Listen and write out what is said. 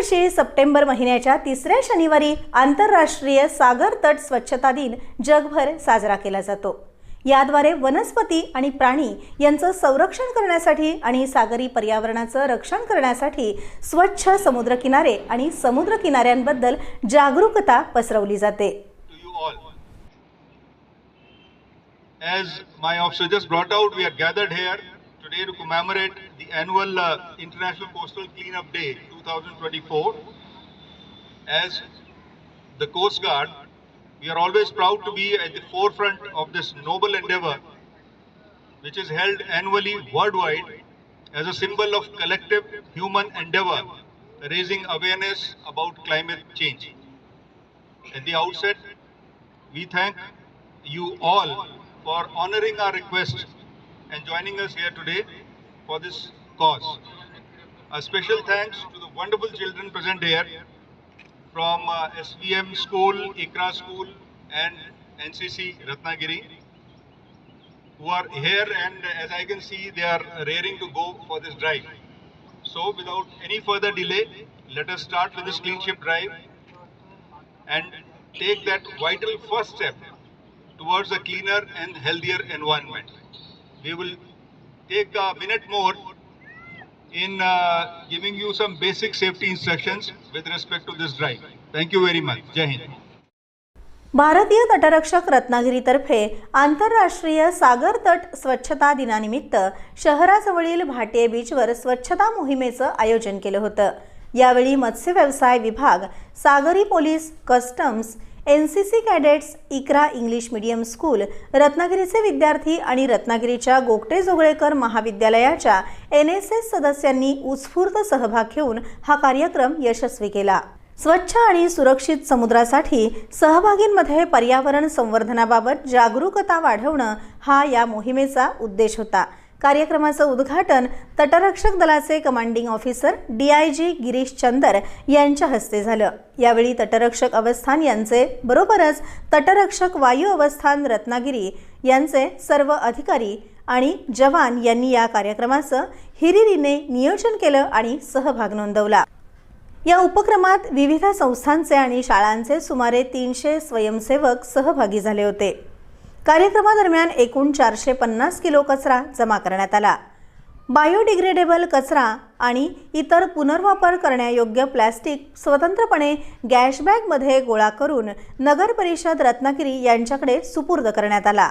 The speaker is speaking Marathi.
दरवर्षी सप्टेंबर महिन्याच्या तिसऱ्या शनिवारी आंतरराष्ट्रीय सागर तट स्वच्छता दिन जगभर साजरा केला जातो याद्वारे वनस्पती आणि प्राणी यांचं संरक्षण करण्यासाठी आणि सागरी पर्यावरणाचं रक्षण करण्यासाठी स्वच्छ समुद्रकिनारे आणि समुद्र किनाऱ्यांबद्दल जागरूकता पसरवली जाते. As my officer just brought out, we are gathered here today to commemorate the annual uh, International Coastal Cleanup Day 2024. As the Coast Guard, we are always proud to be at the forefront of this noble endeavor, which is held annually worldwide as a symbol of collective human endeavor, raising awareness about climate change. At the outset, we thank you all for honoring our request and joining us here today for this cause. A special thanks to the wonderful children present here from uh, SVM School, ICRA School, and NCC Ratnagiri, who are here and as I can see, they are raring to go for this drive. So, without any further delay, let us start with this clean ship drive and take that vital first step towards a cleaner and healthier environment. We will take a minute more in uh, giving you some basic safety instructions with respect to this drive. Thank you very much. Jai Hind. भारतीय तटरक्षक रत्नागिरीतर्फे आंतरराष्ट्रीय सागर तट स्वच्छता दिनानिमित्त शहराजवळील भाटे बीचवर स्वच्छता मोहिमेचं आयोजन केलं होतं यावेळी मत्स्य व्यवसाय विभाग सागरी police customs N C C cadets Iqra English medium school रत्नागिरीचे विद्यार्थी आणि रत्नागिरीच्या गोगटे जोगळेकर महाविद्यालयाच्या एन एस एस सदस्यांनी उत्स्फूर्त सहभाग घेऊन हा कार्यक्रम यशस्वी केला. स्वच्छ आणि सुरक्षित समुद्रासाठी सहभागींमध्ये पर्यावरण संवर्धनाबाबत जागरूकता वाढवणं हा या मोहिमेचा उद्देश होता. कार्यक्रमाचं उद्घाटन तटरक्षक दलाचे commanding officer D I G Girish Chander यांच्या हस्ते झालं. यावेळी तटरक्षक अवस्थान यांचे बरोबरच तटरक्षक वायू अवस्थान रत्नागिरी यांचे सर्व अधिकारी आणि जवान यांनी या कार्यक्रमाचं हिरिरीने नियोजन केलं आणि सहभाग नोंदवला. या उपक्रमात विविध संस्थांचे आणि शाळांचे सुमारे तीनशे स्वयंसेवक सहभागी झाले होते. कार्यक्रमादरम्यान एकूण चारशे पन्नास किलो कचरा जमा करण्यात आला. बायोडिग्रेडेबल कचरा आणि इतर पुनर्वापर करण्यायोग्य प्लॅस्टिक स्वतंत्रपणे गॅशबॅगमध्ये गोळा करून नगर परिषद रत्नागिरी यांच्याकडे सुपूर्द करण्यात आला.